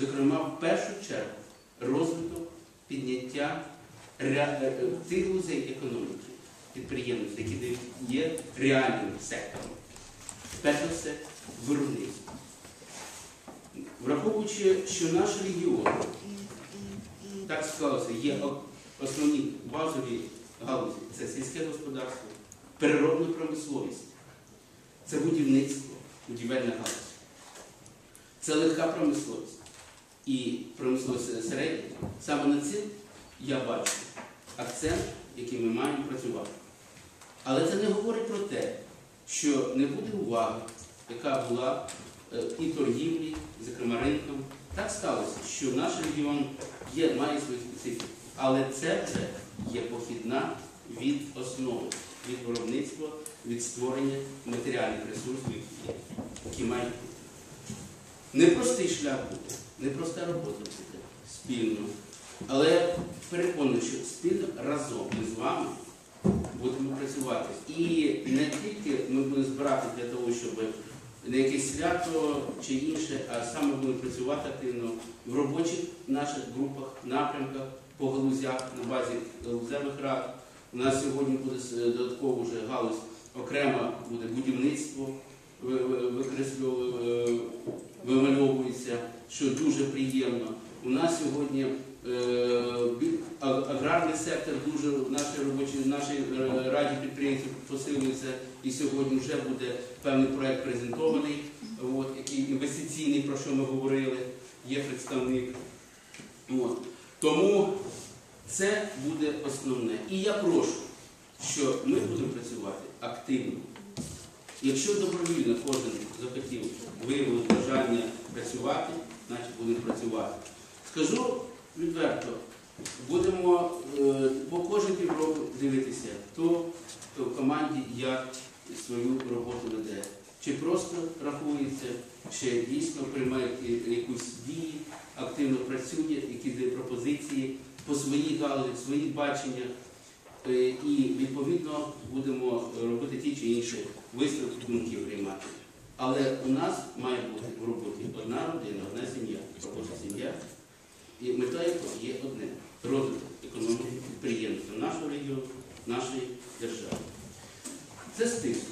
зокрема, в першу чергу, розвиток, підняття е, тих галузей економіки, підприємництва, які є реальним сектором. Перш за все, виробництво. Враховуючи, що наш регіон, так склалося, є основні базові галузі це сільське господарство, переробна промисловість, це будівництво, будівельна галузь, це легка промисловість і промисловість середня. Саме над цим я бачу акцент, який ми маємо працювати. Але це не говорить про те, що не буде уваги, яка була е, і торгівлі, зокрема ринком. Так сталося, що наш регіон є, має свою специфіку, але це вже є похідна від основи, від виробництва, від створення матеріальних ресурсів, які мають бути. Непростий шлях буде, непроста робота буде спільно. Але переконаний, що спільно разом ми з вами будемо працювати. І не тільки ми будемо збирати для того, щоб не якесь свято чи інше, а саме будемо працювати активно в робочих наших групах, напрямках, по галузях на базі галузевих рад. У нас сьогодні буде додатково вже галузь окремо буде будівництво ви- що дуже приємно. У нас сьогодні е, аграрний сектор дуже в нашій робочій в нашій е, раді підприємців посилюється, і сьогодні вже буде певний проект презентований, от, який інвестиційний, про що ми говорили, є представник. От. Тому це буде основне. І я прошу, що ми будемо працювати активно. Якщо добровільно кожен захотів виявив бажання працювати, значить будемо працювати. Скажу відверто, будемо е, по кожен півроку дивитися, хто в команді як свою роботу веде. Чи просто рахується, чи дійсно приймає якусь дії, активно працює, які дає пропозиції по своїй галузі, свої бачення. Е, І відповідно будемо робити ті чи інші висновки думків приймати. Але у нас має бути в роботі і мета якого є одне розвиток економіки підприємства нашого регіону, нашої держави. Це стиск.